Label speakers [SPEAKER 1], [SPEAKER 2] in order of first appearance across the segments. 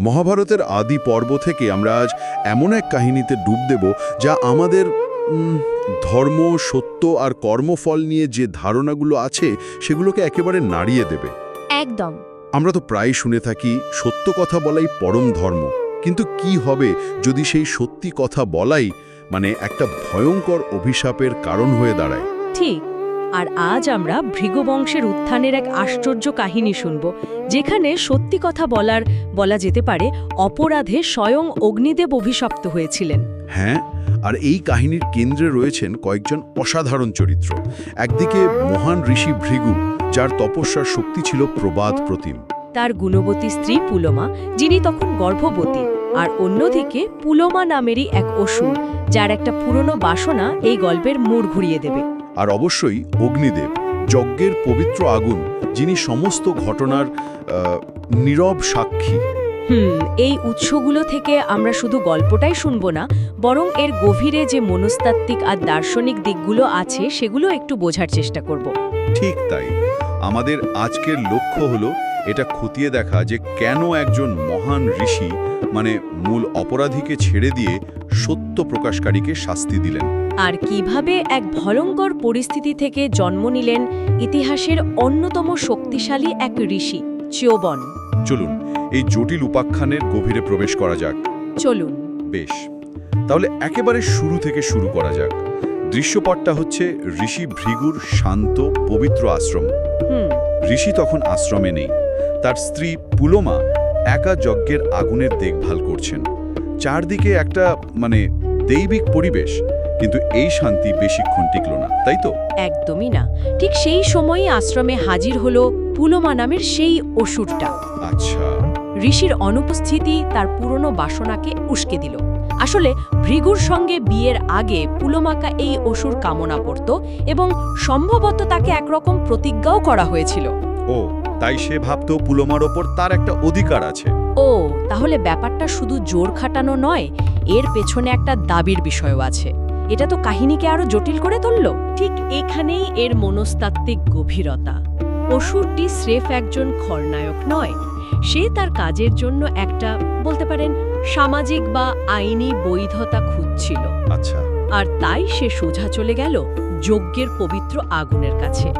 [SPEAKER 1] মহাভারতের আদি পর্ব থেকে আমরা আজ এমন এক কাহিনীতে ডুব দেব যা আমাদের ধর্ম সত্য আর কর্মফল নিয়ে যে ধারণাগুলো আছে সেগুলোকে একেবারে নাড়িয়ে দেবে।
[SPEAKER 2] একদম।
[SPEAKER 1] আমরা তো প্রায় শুনে থাকি সত্য কথা বলাই পরম ধর্ম। কিন্তু কি হবে যদি সেই সত্যি কথা বলাই মানে একটা ভয়ঙ্কর অভিশাপের কারণ হয়ে দাঁড়ায়?
[SPEAKER 3] ঠিক। আর আজ আমরা ভৃগুবংশের উত্থানের এক আশ্চর্য কাহিনী শুনব যেখানে সত্যি কথা বলার বলা যেতে পারে অপরাধে স্বয়ং অগ্নিদেব অভিশপ্ত হয়েছিলেন।
[SPEAKER 1] হ্যাঁ আর এই কাহিনীর কেন্দ্রে রয়েছেন কয়েকজন অসাধারণ চরিত্র। একদিকে মহান ঋষি ভৃগু যার তপস্যার শক্তি ছিল প্রবাদ প্রতিম।
[SPEAKER 3] তার গুণবতী স্ত্রী পুলমা যিনি তখন গর্ভবতী আর অন্যদিকে পুলমা নামেরই এক অসুর যার একটা পুরনো বাসনা এই গল্পের মোড় ঘুরিয়ে দেবে।
[SPEAKER 1] আর অবশ্যই অগ্নিদেব যজ্ঞের পবিত্র আগুন যিনি সমস্ত ঘটনার নীরব সাক্ষী।
[SPEAKER 3] হুম এই উৎসগুলো থেকে আমরা শুধু গল্পটাই শুনব না বরং এর গভীরে যে মনস্তাত্ত্বিক আর দার্শনিক দিকগুলো আছে সেগুলো একটু বোঝার চেষ্টা করব।
[SPEAKER 1] ঠিক তাই। আমাদের আজকের লক্ষ্য হলো এটা খতিয়ে দেখা যে কেন একজন মহান ঋষি মানে মূল অপরাধীকে ছেড়ে দিয়ে সত্য প্রকাশকারীকে শাস্তি দিলেন।
[SPEAKER 3] আর কীভাবে এক ভয়ঙ্কর পরিস্থিতি থেকে জন্ম নিলেন ইতিহাসের অন্যতম শক্তিশালী এক ঋষি চিয়বন।
[SPEAKER 1] চলুন এই জটিল উপাখ্যানের গভীরে প্রবেশ করা যাক।
[SPEAKER 3] চলুন।
[SPEAKER 1] বেশ তাহলে একেবারে শুরু থেকে শুরু করা যাক। দৃশ্যপটটা হচ্ছে ঋষি ভৃগুর শান্ত পবিত্র আশ্রম।
[SPEAKER 3] হুম।
[SPEAKER 1] ঋষি তখন আশ্রমে নেই। তার স্ত্রী পুলোমা একা যজ্ঞের আগুনের দেখভাল করছেন। চারদিকে একটা মানে দৈবিক পরিবেশ। কিন্তু এই শান্তি বেশিক্ষণ টিকল না তাই তো?
[SPEAKER 3] একদমই না। ঠিক সেই সময়ই আশ্রমে হাজির হলো পুলমা নামের সেই অসুরটা।
[SPEAKER 1] আচ্ছা।
[SPEAKER 3] ঋষির অনুপস্থিতি তার পুরনো বাসনাকে উস্কে দিল। আসলে ভৃগুর সঙ্গে বিয়ের আগে পুলমাকা এই অসুর কামনা করত এবং সম্ভবত তাকে একরকম প্রতিজ্ঞাও করা হয়েছিল।
[SPEAKER 1] ও তাই সে ভাবতো পুলোমার ওপর তার একটা অধিকার আছে।
[SPEAKER 3] ও তাহলে ব্যাপারটা শুধু জোর খাটানো নয় এর পেছনে একটা দাবির বিষয়ও আছে। এটা তো কাহিনীকে আরও জটিল করে তুলল। ঠিক এখানেই এর মনস্তাত্ত্বিক গভীরতা। অসুরটি স্রেফ একজন খলনায়ক নয়। সে তার কাজের জন্য একটা বলতে পারেন সামাজিক বা আইনি বৈধতা খুঁজছিল।
[SPEAKER 1] আচ্ছা।
[SPEAKER 3] আর তাই সে সোজা চলে গেল যজ্ঞের পবিত্র আগুনের কাছে।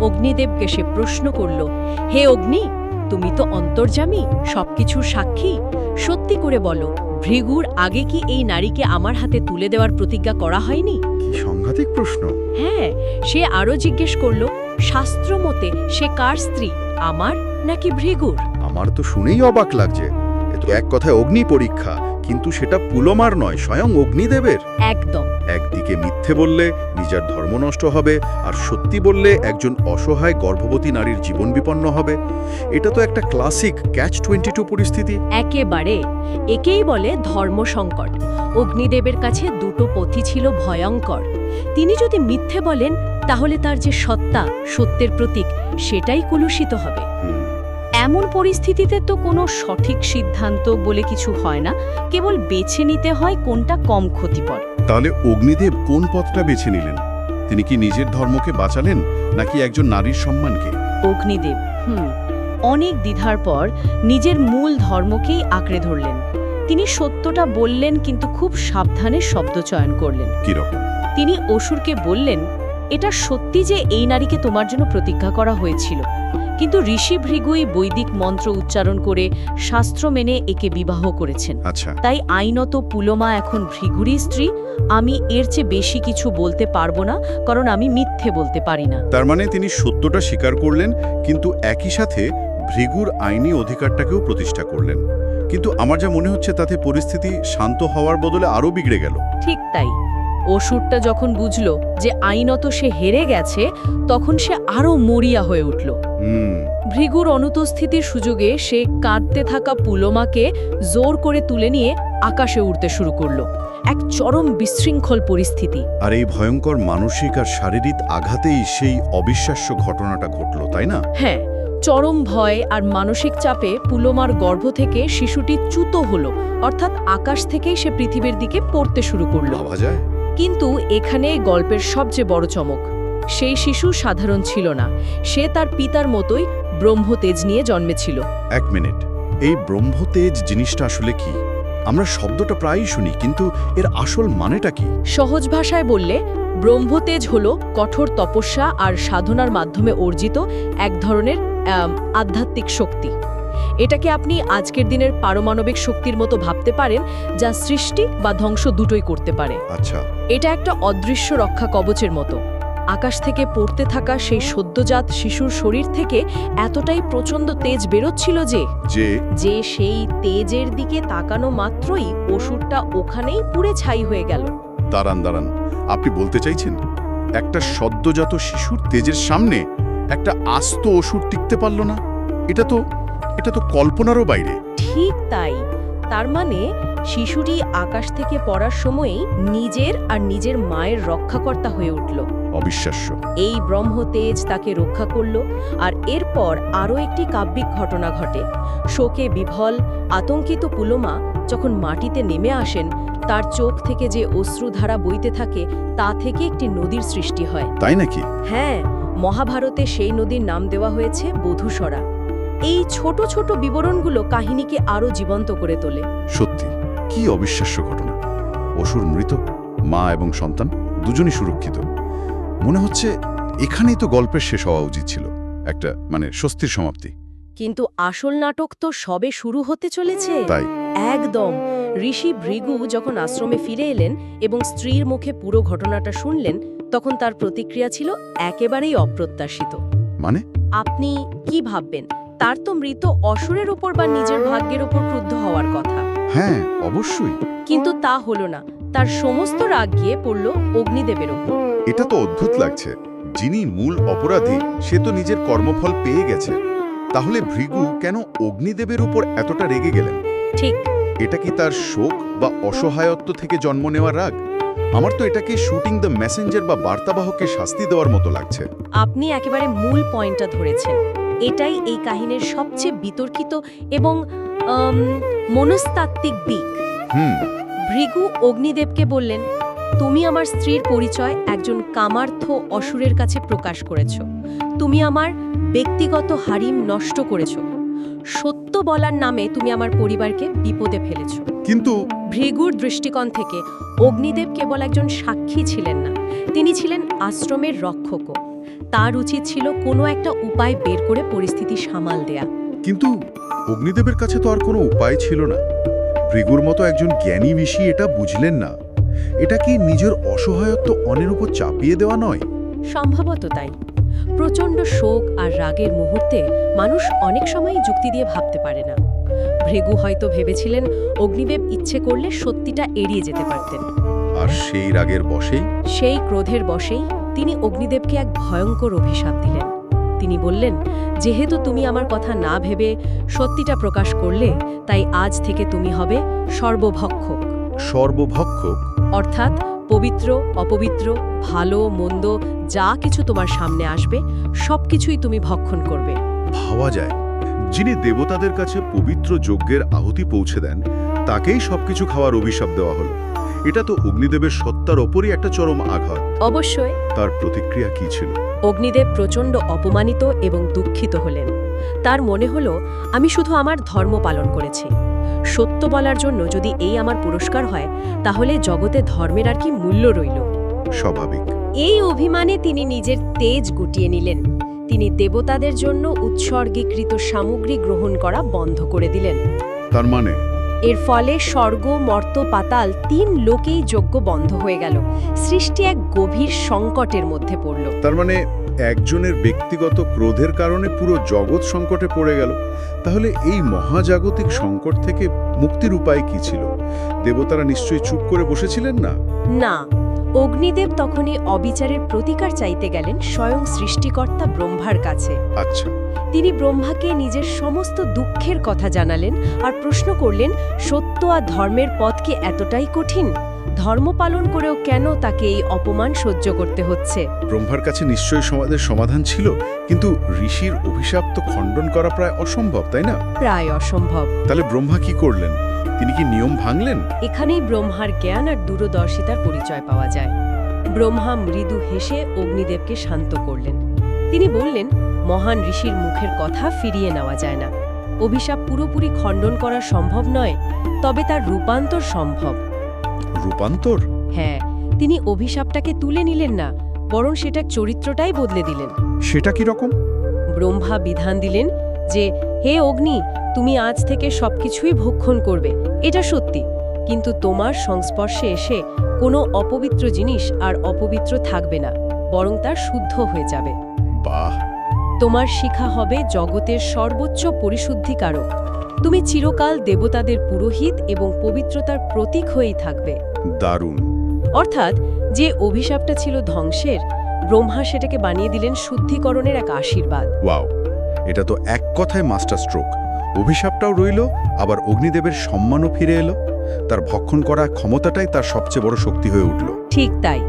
[SPEAKER 3] অগ্নিদেবকে সে প্রশ্ন করল হে অগ্নি তুমি তো অন্তর্জামী সবকিছুর সাক্ষী। সত্যি করে বলো ভৃগুর আগে কি এই নারীকে আমার হাতে তুলে দেওয়ার প্রতিজ্ঞা করা হয়নি?
[SPEAKER 1] সাংঘাতিক প্রশ্ন।
[SPEAKER 3] হ্যাঁ সে আরও জিজ্ঞেস করল শাস্ত্র মতে সে কার স্ত্রী আমার নাকি ভৃগুর?
[SPEAKER 1] আমার তো শুনেই অবাক লাগছে। এ তো এক কথায় অগ্নি পরীক্ষা কিন্তু সেটা পুলমার নয় স্বয়ং অগ্নিদেবের।
[SPEAKER 3] একদম।
[SPEAKER 1] একদিকে মিথ্যে বললে নিজের ধর্ম নষ্ট হবে আর সত্যি বললে একজন অসহায় গর্ভবতী নারীর জীবন বিপন্ন হবে। এটা তো একটা ক্লাসিক ক্যাচ টোয়েন্টি টু পরিস্থিতি।
[SPEAKER 3] একেবারে। একেই বলে ধর্ম সংকট। অগ্নিদেবের কাছে দুটো পথি ছিল ভয়ঙ্কর। তিনি যদি মিথ্যে বলেন তাহলে তার যে সত্তা সত্যের প্রতীক সেটাই কলুষিত হবে। এমন পরিস্থিতিতে তো কোনো সঠিক সিদ্ধান্ত বলে কিছু হয় না। কেবল বেছে নিতে হয় কোনটা কম ক্ষতিকর।
[SPEAKER 1] তাহলে অগ্নিদেব কোন পথটা বেছে নিলেন? তিনি কি নিজের ধর্মকে বাঁচালেন নাকি একজন নারীর সম্মানকে?
[SPEAKER 3] অগ্নিদেব হুম অনেক দ্বিধার পর নিজের মূল ধর্মকেই আঁকড়ে ধরলেন। তিনি সত্যটা বললেন কিন্তু খুব সাবধানে শব্দ চয়ন করলেন।
[SPEAKER 1] কীরকম?
[SPEAKER 3] তিনি অসুরকে বললেন এটা সত্যি যে এই নারীকে তোমার জন্য প্রতিজ্ঞা করা হয়েছিল। কিন্তু ঋষি ভৃগুই বৈদিক মন্ত্র উচ্চারণ করে শাস্ত্র মেনে একে বিবাহ করেছেন।
[SPEAKER 1] আচ্ছা।
[SPEAKER 3] তাই আইনত পুলমা এখন ভৃগুরই স্ত্রী। আমি এর চেয়ে বেশি কিছু বলতে পারব না কারণ আমি মিথ্যে বলতে পারি না।
[SPEAKER 1] তার মানে তিনি সত্যটা স্বীকার করলেন কিন্তু একই সাথে ভৃগুর আইনি অধিকারটাকেও প্রতিষ্ঠা করলেন। কিন্তু আমার যা মনে হচ্ছে তাতে পরিস্থিতি শান্ত হওয়ার বদলে আরও বিগড়ে গেল।
[SPEAKER 3] ঠিক তাই। অসুরটা যখন বুঝল যে আইনত সে হেরে গেছে তখন সে আরও মরিয়া হয়ে উঠল। ভৃগুর অনুপস্থিতির সুযোগে সে কাঁদতে থাকা পুলমাকে জোর করে তুলে নিয়ে আকাশে উড়তে শুরু করল। এক চরম বিশৃঙ্খল পরিস্থিতি।
[SPEAKER 1] আর এই ভয়ঙ্কর মানসিক আর শারীরিক আঘাতেই সেই অবিশ্বাস্য ঘটনাটা ঘটল তাই না?
[SPEAKER 3] হ্যাঁ চরম ভয় আর মানসিক চাপে পুলমার গর্ভ থেকে শিশুটি চ্যুত হলো অর্থাৎ আকাশ থেকেই সে পৃথিবীর দিকে পড়তে শুরু করল।
[SPEAKER 1] ভাবা যায়।
[SPEAKER 3] কিন্তু এখানে গল্পের সবচেয়ে বড় চমক। সেই শিশু সাধারণ ছিল না। সে তার পিতার মতোই ব্রহ্মতেজ নিয়ে জন্মেছিল।
[SPEAKER 1] এক মিনিট। এই ব্রহ্মতেজ জিনিসটা আসলে কি? আমরা শব্দটা প্রায়ই শুনি কিন্তু এর আসল মানেটা কি?
[SPEAKER 3] সহজ ভাষায় বললে ব্রহ্মতেজ হল কঠোর তপস্যা আর সাধনার মাধ্যমে অর্জিত এক ধরনের আধ্যাত্মিক শক্তি। এটাকে আপনি আজকের দিনের পারমাণবিক শক্তির মতো ভাবতে পারেন যা সৃষ্টি বা ধ্বংস দুটোই করতে পারে।
[SPEAKER 1] আচ্ছা।
[SPEAKER 3] এটা একটা অদৃশ্য রক্ষা কবচের মতো। আকাশ থেকে পড়তে থাকা সেই সদ্যজাত শিশুর শরীর থেকে এতটাই প্রচণ্ড তেজ বেরোচ্ছিল যে
[SPEAKER 1] যে?
[SPEAKER 3] যে সেই তেজের দিকে তাকানো মাত্রই ওষুধটা ওখানেই পুড়ে ছাই হয়ে গেল।
[SPEAKER 1] দাঁড়ান দাঁড়ান। আপনি বলতে চাইছেন একটা সদ্যজাত শিশুর তেজের সামনে একটা আস্ত ওষুধ টিকতে পারল না? এটা তো এটা তো কল্পনারও বাইরে।
[SPEAKER 3] ঠিক তাই। তার মানে শিশুটি আকাশ থেকে পড়ার সময়ই নিজের আর নিজের মায়ের রক্ষাকর্তা হয়ে উঠল।
[SPEAKER 1] অবিশ্বাস্য।
[SPEAKER 3] এই ব্রহ্মতেজ তাকে রক্ষা করল আর এরপর আরও একটি কাব্যিক ঘটনা ঘটে। শোকে বিভল আতঙ্কিত পুলোমা যখন মাটিতে নেমে আসেন তার চোখ থেকে যে অশ্রুধারা বইতে থাকে তা থেকে একটি নদীর সৃষ্টি হয়।
[SPEAKER 1] তাই নাকি?
[SPEAKER 3] হ্যাঁ মহাভারতে সেই নদীর নাম দেওয়া হয়েছে বধূসরা। এই ছোট ছোট বিবরণগুলো কাহিনীকে আরও জীবন্ত করে তোলে।
[SPEAKER 1] সত্যি কি অবিশ্বাস্য ঘটনা। অসুর মৃত মা এবং সন্তান দুজনই সুরক্ষিত। মনে হচ্ছে এখানেই তো গল্পের শেষ হওয়া উচিত ছিল একটা মানে স্বস্তির সমাপ্তি।
[SPEAKER 3] কিন্তু আসল নাটক তো সবে শুরু হতে চলেছে।
[SPEAKER 1] তাই।
[SPEAKER 3] একদম। ঋষি ভৃগু যখন আশ্রমে ফিরে এলেন এবং স্ত্রীর মুখে পুরো ঘটনাটা শুনলেন তখন তার প্রতিক্রিয়া ছিল একেবারেই অপ্রত্যাশিত।
[SPEAKER 1] মানে?
[SPEAKER 3] আপনি কি ভাববেন? তার তো মৃত অসুরের ওপর বা নিজের ভাগ্যের ওপর ক্রুদ্ধ হওয়ার কথা।
[SPEAKER 1] হ্যাঁ অবশ্যই।
[SPEAKER 3] কিন্তু তা হলো না। তার সমস্ত রাগ গিয়ে পড়ল অগ্নিদেবের ওপর।
[SPEAKER 1] এটা তো অদ্ভুত লাগছে। যিনি মূল অপরাধী সে তো নিজের কর্মফল পেয়ে গেছে। তাহলে ভৃগু কেন অগ্নিদেবের উপর এতটা রেগে গেলেন?
[SPEAKER 3] ঠিক।
[SPEAKER 1] এটা কি তার শোক বা অসহায়ত্ব থেকে জন্ম নেওয়া রাগ? আমার তো এটাকে শুটিং দ্য মেসেঞ্জার বা বার্তাবাহকে শাস্তি দেওয়ার মতো লাগছে।
[SPEAKER 3] আপনি একেবারে মূল পয়েন্টটা ধরেছেন। এটাই এই কাহিনীর সবচেয়ে বিতর্কিত এবং মনস্তাত্ত্বিক দিক। ভৃগু অগ্নিদেবকে বললেন তুমি আমার স্ত্রীর পরিচয় একজন কামার্থ অসুরের কাছে প্রকাশ করেছ। তুমি আমার ব্যক্তিগত হারিম নষ্ট করেছ। সত্য বলার নামে তুমি আমার পরিবারকে বিপদে ফেলেছ।
[SPEAKER 1] কিন্তু
[SPEAKER 3] ভৃগুর দৃষ্টিকোণ থেকে অগ্নিদেব কেবল একজন সাক্ষী ছিলেন না। তিনি ছিলেন আশ্রমের রক্ষকও। তার উচিত ছিল কোনো একটা উপায় বের করে পরিস্থিতি সামাল দেয়া।
[SPEAKER 1] কিন্তু অগ্নিদেবের কাছে তো আর কোনো উপায় ছিল না। ভৃগুর মতো একজন জ্ঞানী ঋষি এটা বুঝলেন না। এটা কি নিজের অসহায়ত্ব অনের উপর চাপিয়ে দেওয়া নয়?
[SPEAKER 3] সম্ভবত তাই। প্রচণ্ড শোক আর রাগের মুহূর্তে মানুষ অনেক সময়ই যুক্তি দিয়ে ভাবতে পারে না। ভৃগু হয়তো ভেবেছিলেন অগ্নিদেব ইচ্ছে করলে সত্যিটা এড়িয়ে যেতে পারতেন।
[SPEAKER 1] আর সেই রাগের বশেই?
[SPEAKER 3] সেই ক্রোধের বশেই তিনি অগ্নিদেবকে এক ভয়ঙ্কর অভিশাপ দিলেন। তিনি বললেন যেহেতু তুমি আমার কথা না ভেবে সত্যিটা প্রকাশ করলে তাই আজ থেকে তুমি হবে সর্বভক্ষক।
[SPEAKER 1] সর্বভক্ষক?
[SPEAKER 3] অর্থাৎ পবিত্র অপবিত্র ভালো মন্দ যা কিছু তোমার সামনে আসবে সবকিছুই তুমি ভক্ষণ করবে।
[SPEAKER 1] ভাবা যায়। যিনি দেবতাদের কাছে পবিত্র যজ্ঞের আহুতি পৌঁছে দেন তাকেই সবকিছু খাওয়ার অভিশাপ দেওয়া হলো। এটা তো অগ্নিদেবের সত্তার ওপরই একটা চরম আঘাত।
[SPEAKER 3] অবশ্যই।
[SPEAKER 1] তার প্রতিক্রিয়া কি ছিল?
[SPEAKER 3] অগ্নিদেব প্রচণ্ড অপমানিত এবং দুঃখিত হলেন। তার মনে হলো আমি শুধু আমার ধর্ম পালন করেছি। সত্য বলার জন্য যদি এই আমার পুরস্কার হয় তাহলে জগতে ধর্মের আর কি মূল্য রইল।
[SPEAKER 1] স্বাভাবিক।
[SPEAKER 3] এই অভিমানে তিনি নিজের তেজ গুটিয়ে নিলেন। তিনি দেবতাদের জন্য উৎসর্গীকৃত সামগ্রী গ্রহণ করা বন্ধ করে দিলেন।
[SPEAKER 1] তার মানে
[SPEAKER 3] এর ফলে স্বর্গ মর্ত পাতাল তিন লোকেই যজ্ঞ বন্ধ হয়ে গেল। সৃষ্টি এক গভীর সংকটের মধ্যে পড়ল।
[SPEAKER 1] তার মানে একজনের ব্যক্তিগত ক্রোধের কারণে পুরো জগৎ সংকটে পড়ে গেল। তাহলে এই মহাজাগতিক সংকট থেকে মুক্তির উপায় কি ছিল? দেবতারা নিশ্চয়ই চুপ করে বসেছিলেন না?
[SPEAKER 3] না অগ্নিদেব তখনই অবিচারের প্রতিকার চাইতে গেলেন স্বয়ং সৃষ্টিকর্তা ব্রহ্মার কাছে।
[SPEAKER 1] আচ্ছা
[SPEAKER 3] তিনি ব্রহ্মাকে নিজের সমস্ত দুঃখের কথা জানালেন আর প্রশ্ন করলেন সত্য আর ধর্মের পথ কি এতটাই কঠিন? ধর্ম পালন করেও কেন তাকে এই অপমান সহ্য করতে হচ্ছে?
[SPEAKER 1] ব্রহ্মার কাছে নিশ্চয়ই সমাজের সমাধান ছিল কিন্তু ঋষির অভিশাপ তো খণ্ডন করা প্রায় অসম্ভব তাই না?
[SPEAKER 3] প্রায় অসম্ভব।
[SPEAKER 1] তাহলে ব্রহ্মা কি করলেন? তিনি কি নিয়ম ভাঙলেন?
[SPEAKER 3] এখানেই ব্রহ্মার জ্ঞান আর দূরদর্শিতার পরিচয় পাওয়া যায়। ব্রহ্মা মৃদু হেসে অগ্নিদেবকে শান্ত করলেন। তিনি বললেন মহান ঋষির মুখের কথা ফিরিয়ে নেওয়া যায় না। অভিশাপ পুরোপুরি খণ্ডন করা সম্ভব নয় তবে তার রূপান্তর সম্ভব।
[SPEAKER 1] রূপান্তর?
[SPEAKER 3] হ্যাঁ তিনি অভিশাপটাকে তুলে নিলেন না বরং সেটার চরিত্রটাই বদলে দিলেন।
[SPEAKER 1] সেটা কি রকম?
[SPEAKER 3] ব্রহ্মা বিধান দিলেন যে হে অগ্নি তুমি আজ থেকে সবকিছুই ভক্ষণ করবে এটা সত্যি। কিন্তু তোমার সংস্পর্শে এসে কোনো অপবিত্র জিনিস আর অপবিত্র থাকবে না বরং তা শুদ্ধ হয়ে যাবে। তোমার শিখা হবে জগতের সর্বোচ্চ পরিশুদ্ধিকারক। তুমি চিরকাল দেবতাদের পুরোহিত এবং পবিত্রতার প্রতীক হয়েই থাকবে।
[SPEAKER 1] দারুণ।
[SPEAKER 3] অর্থাৎ যে অভিশাপটা ছিল ধ্বংসের ব্রহ্মা সেটাকে বানিয়ে দিলেন শুদ্ধিকরণের এক আশীর্বাদ।
[SPEAKER 1] ওয়াও এটা তো এক কথায় মাস্টার স্ট্রোক। অভিশাপটাও রইল আবার অগ্নিদেবের সম্মানও ফিরে এলো। তার ভক্ষণ করা ক্ষমতাটাই তার সবচেয়ে বড় শক্তি হয়ে উঠল।
[SPEAKER 3] ঠিক তাই।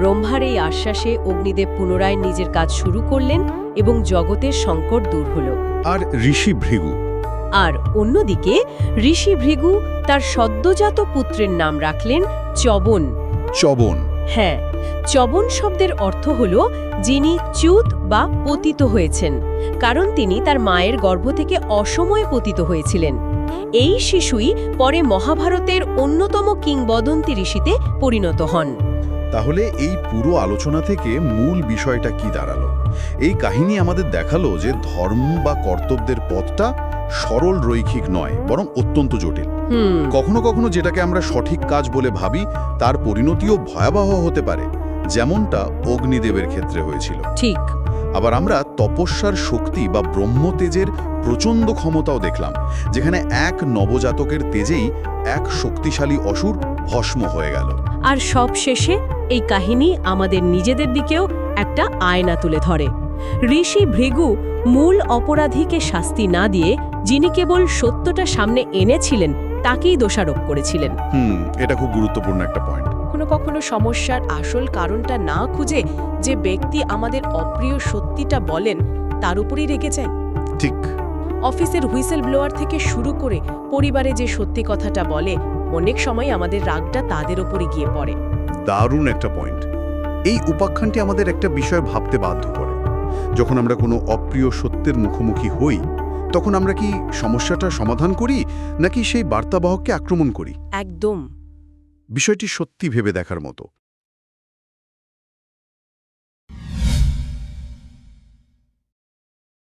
[SPEAKER 3] ব্রহ্মার এই আশ্বাসে অগ্নিদেব পুনরায় নিজের কাজ শুরু করলেন এবং জগতের সংকট দূর হল।
[SPEAKER 1] আর ঋষি ভৃগু।
[SPEAKER 3] আর অন্যদিকে ঋষি ভৃগু তার সদ্যজাত পুত্রের নাম রাখলেন চবন।
[SPEAKER 1] চবন।
[SPEAKER 3] হ্যাঁ চবন শব্দের অর্থ হল যিনি চ্যুত বা পতিত হয়েছেন কারণ তিনি তার মায়ের গর্ভ থেকে অসময়ে পতিত হয়েছিলেন। এই শিশুই পরে মহাভারতের অন্যতম কিংবদন্তি ঋষিতে পরিণত হন।
[SPEAKER 1] তাহলে এই পুরো আলোচনা থেকে মূল বিষয়টা কি দাঁড়াল? এই কাহিনী আমাদের দেখাল যে ধর্ম বা কর্তব্যের পথটা সরল রৈখিক নয় বরং অত্যন্ত জটিল। কখনো কখনো যেটাকে আমরা সঠিক কাজ বলে ভাবি তার পরিণতিও ভয়াবহ হতে পারে যেমনটা অগ্নিদেবের ক্ষেত্রে হয়েছিল।
[SPEAKER 3] ঠিক।
[SPEAKER 1] আবার আমরা তপস্যার শক্তি বা ব্রহ্মতেজের প্রচণ্ড ক্ষমতাও দেখলাম যেখানে এক নবজাতকের তেজেই এক শক্তিশালী অসুর ভস্ম হয়ে গেল।
[SPEAKER 3] আর সব শেষে এই কাহিনী আমাদের নিজেদের দিকেও একটা আয়না তুলে ধরে। ঋষি ভৃগু মূল অপরাধীকে শাস্তি না দিয়ে যিনি কেবল সত্যটা সামনে এনেছিলেন তাকেই দোষারোপ করেছিলেন।
[SPEAKER 1] হুম এটা খুব গুরুত্বপূর্ণ একটা পয়েন্ট
[SPEAKER 2] কখনো কখনো সমস্যার আসল কারণটা না খুঁজে যে ব্যক্তি আমাদের অপ্রিয় সত্যিটা বলেন তার উপরেই রেগে যায়।
[SPEAKER 1] ঠিক।
[SPEAKER 2] অফিসের হুইসেল ব্লোয়ার থেকে শুরু করে পরিবারে যে সত্যি কথাটা বলে অনেক সময় আমাদের রাগটা তাদের ওপরে গিয়ে পড়ে।
[SPEAKER 1] দারুণ একটা পয়েন্ট এই উপাখ্যানটি আমাদের একটা বিষয় ভাবতে বাধ্য করে। যখন আমরা কোনো অপ্রিয় সত্যের মুখোমুখি হই তখন আমরা কি সমস্যাটা সমাধান করি নাকি সেই বার্তাবাহককে আক্রমণ করি?
[SPEAKER 2] একদম।
[SPEAKER 1] বিষয়টি সত্যি ভেবে দেখার মতো।